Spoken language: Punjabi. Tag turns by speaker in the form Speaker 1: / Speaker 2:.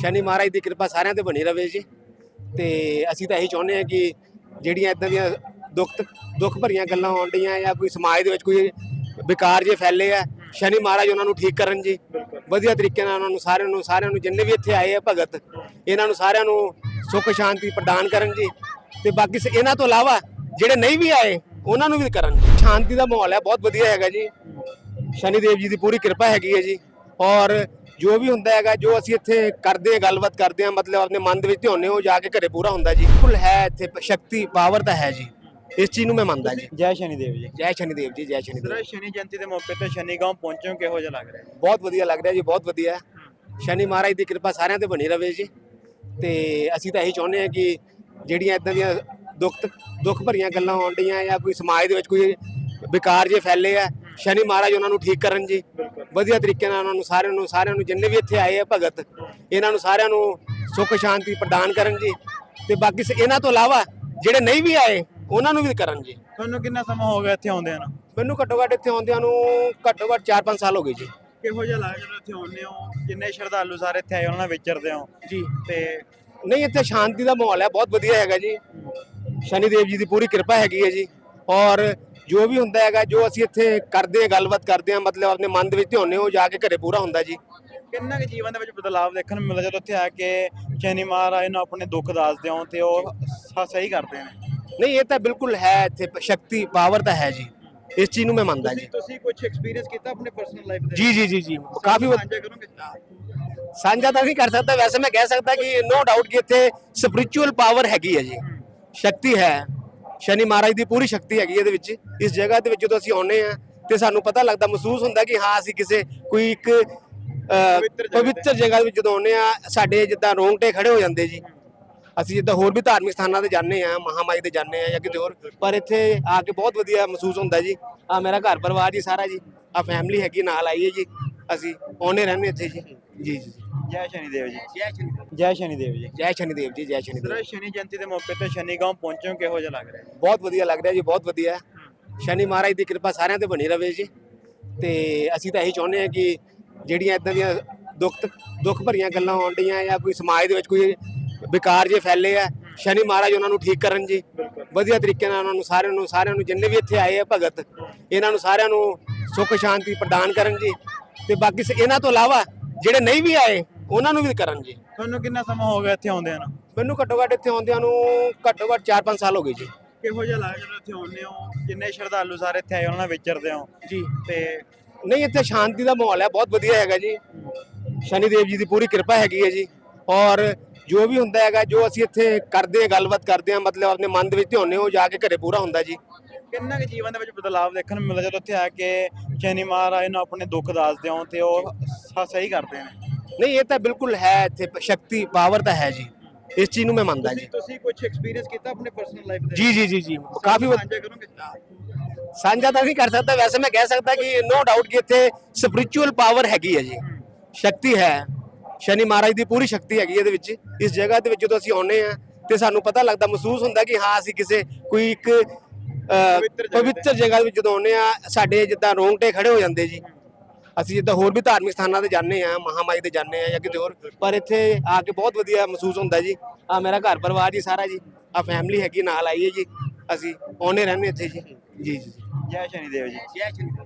Speaker 1: ਸ਼ਨੀ ਮਹਾਰਾਜ ਦੀ ਕਿਰਪਾ ਸਾਰਿਆਂ ਤੇ ਬਣੀ ਰਵੇ ਜੀ। ਤੇ ਅਸੀਂ ਤਾਂ ਇਹੀ ਚਾਹੁੰਦੇ ਹਾਂ ਕਿ ਜਿਹੜੀਆਂ ਇਦਾਂ ਦੀਆਂ ਦੁੱਖ ਦੁੱਖ ਭਰੀਆਂ ਗੱਲਾਂ ਆਉਣ ਡੀਆਂ ਜਾਂ ਕੋਈ ਸਮਾਜ ਦੇ ਵਿੱਚ ਕੋਈ ਵਿਕਾਰ ਜੇ ਫੈਲੇ ਆ, ਸ਼ਨੀ ਮਹਾਰਾਜ ਉਹਨਾਂ ਨੂੰ ਠੀਕ ਕਰਨ ਜੀ। ਵਧੀਆ ਤਰੀਕੇ ਨਾਲ ਉਹਨਾਂ ਨੂੰ ਸਾਰਿਆਂ ਨੂੰ ਸਾਰਿਆਂ ਨੂੰ ਜਿੰਨੇ ਵੀ ਇੱਥੇ ਆਏ ਆ ਭਗਤ, ਇਹਨਾਂ ਨੂੰ ਸਾਰਿਆਂ ਨੂੰ ਸੁੱਖ ਸ਼ਾਂਤੀ ਪ੍ਰਦਾਨ ਕਰਨ ਜੀ। ਤੇ ਬਾਕੀ ਸ- ਇਹਨਾਂ ਤੋਂ ਇਲਾਵਾ ਜਿਹੜੇ ਨਹੀਂ ਵੀ ਆਏ, ਉਹਨਾਂ ਨੂੰ ਵੀ ਕਰਨ। ਸ਼ਾਂਤੀ ਦਾ ਮਾਹੌਲ ਹੈ, ਬਹੁਤ ਵਧੀਆ ਹੈਗਾ ਜੀ। ਸ਼ਨੀ ਦੇਵ ਜੀ ਦੀ ਪੂਰੀ ਕਿਰਪਾ ਹੈਗੀ ਹੈ ਜੀ। ਔਰ ਜੋ ਵੀ ਹੁੰਦਾ ਹੈਗਾ ਜੋ ਅਸੀਂ ਇੱਥੇ ਕਰਦੇ ਹਾਂ ਗੱਲਬਾਤ ਕਰਦੇ ਹਾਂ ਮਤਲਬ ਆਪਣੇ ਮਨ ਦੇ ਵਿੱਚ ਧਿਆਉਂਦੇ ਹੋ ਜਾ ਕੇ ਘਰੇ ਪੂਰਾ ਹੁੰਦਾ ਜੀ। ਬਿਲਕੁਲ ਹੈ ਇੱਥੇ ਸ਼ਕਤੀ ਪਾਵਰ ਤਾਂ ਹੈ ਜੀ। ਇਸ ਚੀਜ਼ ਨੂੰ ਮੈਂ ਮੰਨਦਾ ਜੀ।
Speaker 2: ਜੈ ਸ਼ਨੀ ਦੇਵ ਜੀ।
Speaker 1: ਜੈ ਸ਼ਨੀ ਦੇਵ ਜੀ ਜੈ ਸ਼ਨੀ ਦੇਵ
Speaker 2: ਸਰ ਸ਼ਨੀ ਜਯੰਤੀ ਦੇ ਮੌਕੇ ਤੇ ਸ਼ਨੀ ਗਾਉਂ ਪਹੁੰਚੇ ਕਿਹੋ ਜਿਹਾ ਲੱਗ ਰਿਹਾ? ਹੈ?
Speaker 1: ਬਹੁਤ ਵਧੀਆ ਲੱਗ ਰਿਹਾ ਜੀ ਬਹੁਤ ਵਧੀਆ। ਹੈ। ਸ਼ਨੀ ਮਹਾਰਾਜ ਦੀ ਕਿਰਪਾ ਸਾਰਿਆਂ ਤੇ ਬਣੀ ਰਵੇ ਜੀ। ਤੇ ਅਸੀਂ ਤਾਂ ਇਹੀ ਚਾਹੁੰਦੇ ਹਾਂ ਕਿ ਜਿਹੜੀਆਂ ਇਦਾਂ ਦੀਆਂ ਦੁੱਖ ਦੁੱਖ ਭਰੀਆਂ ਗੱਲਾਂ ਆਉਣ ਡੀਆਂ ਜਾਂ ਕੋਈ ਸਮਾਜ ਦੇ ਵਿੱਚ ਕੋਈ ਵਿਕਾਰ ਜੇ ਫੈਲੇ ਆ ਸ਼ਨੀ ਮਹਾਰਾਜ ਉਹਨਾਂ ਨੂੰ ਠੀਕ ਕਰਨ ਜੀ। ਵਧੀਆ ਤਰੀਕੇ ਨਾਲ ਉਹਨਾਂ ਨੂੰ ਸਾਰਿਆਂ ਨੂੰ ਸਾਰਿਆਂ ਨੂੰ ਜਿੰਨੇ ਵੀ ਇੱਥੇ ਆਏ ਆ ਭਗਤ ਇਹਨਾਂ ਨੂੰ ਸਾਰਿਆਂ ਨੂੰ ਸੁੱਖ ਸ਼ਾਂਤੀ ਪ੍ਰਦਾਨ ਕਰਨ ਜੀ। ਤੇ ਬਾਕੀ ਸ- ਇਹਨਾਂ ਤੋਂ ਇਲਾਵਾ ਜਿਹੜੇ ਨਹੀਂ ਵੀ ਆਏ ਉਹਨਾਂ ਨੂੰ ਵੀ ਕਰਨ ਜੀ।
Speaker 2: ਤੁਹਾਨੂੰ ਕਿੰਨਾ ਸਮਾਂ ਹੋ ਗਿਆ ਇੱਥੇ ਆਉਂਦਿਆਂ ਨੂੰ?
Speaker 1: ਮੈਨੂੰ ਘੱਟੋ ਘੱਟ ਇੱਥੇ ਆਉਂਦਿਆਂ ਨੂੰ ਘੱਟੋ ਘੱਟ 4-5 ਸਾਲ ਹੋ ਗਏ ਜੀ।
Speaker 2: ਕਿਹੋ ਜਿਹਾ ਲੱਗ ਜਦੋਂ ਇੱਥੇ ਆਉਂਦੇ ਹੋ? ਜਿੰਨੇ ਸ਼ਰਧਾਲੂ ਸਾਰੇ ਇੱਥੇ ਆਏ ਉਹਨਾਂ ਨਾਲ ਵਿਚਰਦੇ ਹੋ?
Speaker 1: ਜੀ।
Speaker 2: ਤੇ
Speaker 1: ਨਹੀਂ ਇੱਥੇ ਸ਼ਾਂਤੀ ਦਾ ਮਾਹੌਲ ਹੈ ਬਹੁਤ ਵਧੀਆ ਹੈਗਾ ਜੀ। ਸ਼ਨੀ ਦੇਵ ਜੀ ਦੀ ਪੂਰੀ ਕਿਰਪਾ ਹੈਗੀ ਹੈ ਜੀ। ਔਰ ਜੋ ਵੀ ਹੁੰਦਾ ਹੈਗਾ ਜੋ ਅਸੀਂ ਇੱਥੇ ਕਰਦੇ ਹਾਂ ਗੱਲਬਾਤ ਕਰਦੇ ਹਾਂ ਮਤਲਬ ਆਪਣੇ ਮਨ ਦੇ ਵਿੱਚ ਧਿਆਉਂਦੇ ਹੋ ਜਾ ਕੇ ਘਰੇ ਪੂਰਾ ਹੁੰਦਾ ਜੀ।
Speaker 2: ਕਿੰਨਾ ਕੁ ਜੀਵਨ ਦੇ ਵਿੱਚ ਬਦਲਾਅ ਦੇਖਣ ਨੂੰ ਮਿਲਦਾ ਜਦੋਂ ਇੱਥੇ ਆ ਕੇ ਸ਼ਨੀ ਮਹਾਰਾਜ ਨੂੰ ਆਪਣੇ ਦੁੱਖ ਦੱਸਦੇ ਹੋ ਤੇ ਉਹ ਸਹੀ ਕਰਦੇ ਨੇ?
Speaker 1: ਨਹੀਂ ਇਹ ਤਾਂ ਬਿਲਕੁਲ ਹੈ ਇੱਥੇ ਸ਼ਕਤੀ ਪਾਵਰ ਤਾਂ ਹੈ ਜੀ। ਇਸ ਚੀਜ਼ ਨੂੰ ਮੈਂ ਮੰਨਦਾ ਜੀ।
Speaker 2: ਤੁਸੀਂ ਕੁਝ ਐਕਸਪੀਰੀਅੰਸ ਕੀਤਾ ਆਪਣੇ ਪਰਸਨਲ ਲਾਈਫ ਦੇ
Speaker 1: ਜੀ ਜੀ ਜੀ ਜੀ। ਕਾਫੀ
Speaker 2: ਸਾਂਝਾ ਕਰੋਗੇ?
Speaker 1: ਸਾਂਝਾ ਤਾਂ ਨਹੀਂ ਕਰ ਸਕਦਾ। ਵੈਸੇ ਮੈਂ ਕਹਿ ਸਕਦਾ ਕਿ ਨੋ ਡਾਊਟ ਕਿ ਇੱਥੇ ਸਪਿਰਚੁਅਲ ਪਾਵਰ ਹੈਗੀ ਹੈ ਜੀ। ਸ਼ਕਤੀ ਹੈ। ਸ਼ਨੀ ਮਹਾਰਾਜ ਦੀ ਪੂਰੀ ਸ਼ਕਤੀ ਹੈਗੀ ਇਹਦੇ ਵਿੱਚ। ਇਸ ਜਗ੍ਹਾ ਦੇ ਵਿੱਚ ਜਦੋਂ ਅਸੀਂ ਆਉਂਦੇ ਆ ਤੇ ਸਾਨੂੰ ਪਤਾ ਲੱਗਦਾ ਮਹਿਸੂਸ ਹੁੰਦਾ ਕਿ ਹਾਂ ਅਸੀਂ ਕਿਸੇ ਕੋਈ ਇੱਕ
Speaker 2: ਪਵਿੱਤਰ ਜਗ੍ਹਾ
Speaker 1: ਦੇ ਵਿੱਚ ਜਦੋਂ ਆਉਂਦੇ ਆ ਸਾਡੇ ਜਿੱਦਾਂ ਰੋਂਗਟੇ ਖੜੇ ਹੋ ਜਾਂਦੇ ਜੀ। ਅਸੀਂ ਜਿੱਦਾਂ ਹੋਰ ਵੀ ਧਾਰਮਿਕ ਸਥਾਨਾਂ ਤੇ ਜਾਂਦੇ ਆ ਮਹਾਮਾਈ ਤੇ ਜਾਂਦੇ ਆ ਜਾਂ ਕਿਤੇ ਹੋਰ ਪਰ ਇੱਥੇ ਆ ਕੇ ਬਹੁਤ ਵਧੀਆ ਮਹਿਸੂਸ ਹੁੰਦਾ ਜੀ। ਆ ਮੇਰਾ ਘਰ ਪਰਿਵਾਰ ਜੀ ਸਾਰਾ ਜੀ ਆ ਫੈਮਿਲੀ ਹੈਗੀ ਨਾਲ ਆਈ ਹੈ ਜੀ। ਅਸੀਂ ਆਉਣੇ ਰਹਿੰਦੇ ਇੱਥੇ ਜੀ ਜੀ ਜੀ।
Speaker 2: ਜੈ ਸ਼ਨੀ ਦੇਵ ਜੀ।
Speaker 1: ਜੈ ਸ਼ਨੀ
Speaker 2: ਜੈ। ਸ਼ਨੀ ਦੇਵ ਜੀ।
Speaker 1: ਜੈ ਸ਼ਨੀ ਦੇਵ ਜੀ ਜੈ ਸ਼ਨੀ ਦੇਵ
Speaker 2: ਸਰ ਸ਼ਨੀ ਜਯੰਤੀ ਦੇ ਮੌਕੇ ਤੇ ਸ਼ਨੀ ਗਾਉਂ ਪਹੁੰਚੇ ਕਿਹੋ ਜਿਹਾ ਲੱਗ ਰਿਹਾ? ਹੈ?
Speaker 1: ਬਹੁਤ ਵਧੀਆ ਲੱਗ ਰਿਹਾ ਜੀ ਬਹੁਤ ਵਧੀਆ। ਹੈ। ਸ਼ਨੀ ਮਹਾਰਾਜ ਦੀ ਕਿਰਪਾ ਸਾਰਿਆਂ ਤੇ ਬਣੀ ਰਵੇ ਜੀ। ਤੇ ਅਸੀਂ ਤਾਂ ਇਹੀ ਚਾਹੁੰਦੇ ਹਾਂ ਕਿ ਜਿਹੜੀਆਂ ਇਦਾਂ ਦੀਆਂ ਦੁੱਖ ਦੁੱਖ ਭਰੀਆਂ ਗੱਲਾਂ ਆਉਣ ਡੀਆਂ ਜਾਂ ਕੋਈ ਸਮਾਜ ਦੇ ਵਿੱਚ ਕੋਈ ਵਿਕਾਰ ਜੇ ਫੈਲੇ ਆ ਸ਼ਨੀ ਮਹਾਰਾਜ ਉਹਨਾਂ ਨੂੰ ਠੀਕ ਕਰਨ ਜੀ। ਵਧੀਆ ਤਰੀਕੇ ਨਾਲ ਉਹਨਾਂ ਨੂੰ ਸਾਰਿਆਂ ਨੂੰ ਸਾਰਿਆਂ ਨੂੰ ਜਿੰਨੇ ਵੀ ਇੱਥੇ ਆਏ ਆ ਭਗਤ ਇਹਨਾਂ ਨੂੰ ਸਾਰਿਆਂ ਨੂੰ ਸੁੱਖ ਸ਼ਾਂਤੀ ਪ੍ਰਦਾਨ ਕਰਨ ਜੀ। ਤੇ ਬਾਕੀ ਸ- ਇਹਨਾਂ ਤੋਂ ਇਲਾਵਾ ਜਿਹੜੇ ਨਹੀਂ ਵੀ ਆਏ ਉਹਨਾਂ ਨੂੰ ਵੀ ਕਰਨ ਜੀ।
Speaker 2: ਤੁਹਾਨੂੰ ਕਿੰਨਾ ਸਮਾਂ ਹੋ ਗਿਆ ਇੱਥੇ ਆਉਂਦਿਆਂ ਨੂੰ?
Speaker 1: ਮੈਨੂੰ ਘੱਟੋ ਘੱਟ ਇੱਥੇ ਆਉਂਦਿਆਂ ਨੂੰ ਘੱਟੋ ਘੱਟ 4-5 ਸਾਲ ਹੋ ਗਏ ਜੀ।
Speaker 2: ਕਿਹੋ ਜਿਹਾ ਲੱਗ ਜਦੋਂ ਇੱਥੇ ਆਉਂਦੇ ਹੋ? ਜਿੰਨੇ ਸ਼ਰਧਾਲੂ ਸਾਰੇ ਇੱਥੇ ਆਏ ਉਹਨਾਂ ਨਾਲ ਵਿਚਰਦੇ ਹੋ?
Speaker 1: ਜੀ।
Speaker 2: ਤੇ
Speaker 1: ਨਹੀਂ ਇੱਥੇ ਸ਼ਾਂਤੀ ਦਾ ਮਾਹੌਲ ਹੈ ਬਹੁਤ ਵਧੀਆ ਹੈਗਾ ਜੀ। ਸ਼ਨੀ ਦੇਵ ਜੀ ਦੀ ਪੂਰੀ ਕਿਰਪਾ ਹੈਗੀ ਹੈ ਜੀ। ਔਰ ਜੋ ਵੀ ਹੁੰਦਾ ਹੈਗਾ ਜੋ ਅਸੀਂ ਇੱਥੇ ਕਰਦੇ ਹਾਂ ਗੱਲਬਾਤ ਕਰਦੇ ਹਾਂ ਮਤਲਬ ਆਪਣੇ ਮਨ ਦੇ ਵਿੱਚ ਧਿਆਉਂਦੇ ਹੋ ਜਾ ਕੇ ਘਰੇ ਪੂਰਾ ਹੁੰਦਾ ਜੀ।
Speaker 2: ਕਿੰਨਾ ਕੁ ਜੀਵਨ ਦੇ ਵਿੱਚ ਬਦਲਾਅ ਦੇਖਣ ਨੂੰ ਮਿਲਦਾ ਜਦੋਂ ਇੱਥੇ ਆ ਕੇ ਸ਼ਨੀ ਮਹਾਰਾਜ ਨੂੰ ਆਪਣੇ ਦੁੱਖ ਦੱਸਦੇ ਹੋ ਤੇ ਉਹ ਸਹੀ ਕਰਦੇ ਨੇ?
Speaker 1: ਨਹੀਂ ਇਹ ਤਾਂ ਬਿਲਕੁਲ ਹੈ ਇੱਥੇ ਸ਼ਕਤੀ ਪਾਵਰ ਤਾਂ ਹੈ ਜੀ। ਇਸ ਚੀਜ਼ ਨੂੰ ਮੈਂ ਮੰਨਦਾ ਜੀ।
Speaker 2: ਤੁਸੀਂ ਕੁਝ ਐਕਸਪੀਰੀਅੰਸ ਕੀਤਾ ਆਪਣੇ ਪਰਸਨਲ ਲਾਈਫ ਦੇ
Speaker 1: ਜੀ ਜੀ ਜੀ ਜੀ। ਕਾਫੀ
Speaker 2: ਸਾਂਝਾ ਕਰੋਗੇ?
Speaker 1: ਸਾਂਝਾ ਤਾਂ ਨਹੀਂ ਕਰ ਸਕਦਾ ਵੈਸੇ ਮੈਂ ਕਹਿ ਸਕਦਾ ਕਿ ਨੋ ਡਾਊਟ ਕਿ ਇੱਥੇ ਸਪਿਰਚੁਅਲ ਪਾਵਰ ਹੈਗੀ ਹੈ ਜੀ। ਸ਼ਕਤੀ ਹੈ। ਸ਼ਨੀ ਮਹਾਰਾਜ ਦੀ ਪੂਰੀ ਸ਼ਕਤੀ ਹੈਗੀ ਇਹਦੇ ਵਿੱਚ। ਇਸ ਜਗ੍ਹਾ ਦੇ ਵਿੱਚ ਜਦੋਂ ਅਸੀਂ ਆਉਂਦੇ ਆ ਤੇ ਸਾਨੂੰ ਪਤਾ ਲੱਗਦਾ ਮਹਿਸੂਸ ਹੁੰਦਾ ਕਿ ਹਾਂ ਅਸੀਂ ਕਿਸੇ ਕੋਈ ਇੱਕ
Speaker 2: ਪਵਿੱਤਰ ਜਗ੍ਹਾ
Speaker 1: ਵਿੱਚ ਜਦੋਂ ਆਉਂਦੇ ਆ ਸਾਡੇ ਜਿੱਦਾਂ ਰੋਂਗਟੇ ਖੜੇ ਹੋ ਜਾਂਦੇ ਜੀ। ਅਸੀਂ ਜਿੱਦਾਂ ਹੋਰ ਵੀ ਧਾਰਮਿਕ ਸਥਾਨਾਂ ਤੇ ਜਾਂਦੇ ਆ ਮਹਾਮਾਈ ਤੇ ਜਾਂਦੇ ਆ ਜਾਂ ਕਿਤੇ ਹੋਰ। ਪਰ ਇੱਥੇ ਆ ਕੇ ਬਹੁਤ ਵਧੀਆ ਮਹਿਸੂਸ ਹੁੰਦਾ ਜੀ। ਆ ਮੇਰਾ ਘਰ ਪਰਿਵਾਰ ਜੀ ਸਾਰਾ ਜੀ। ਆ ਫੈਮਿਲੀ ਹੈਗੀ ਨਾਲ ਆਈ ਹੈ ਜੀ। ਅਸੀਂ ਆਉਣੇ ਰਹਿੰਦੇ ਇੱਥੇ ਜੀ। ਜੀ ਜੀ
Speaker 2: ਜੈ। ਸ਼ਨੀ ਦੇਵ ਜੀ।
Speaker 1: ਜੈ ਸ਼੍ਰੀ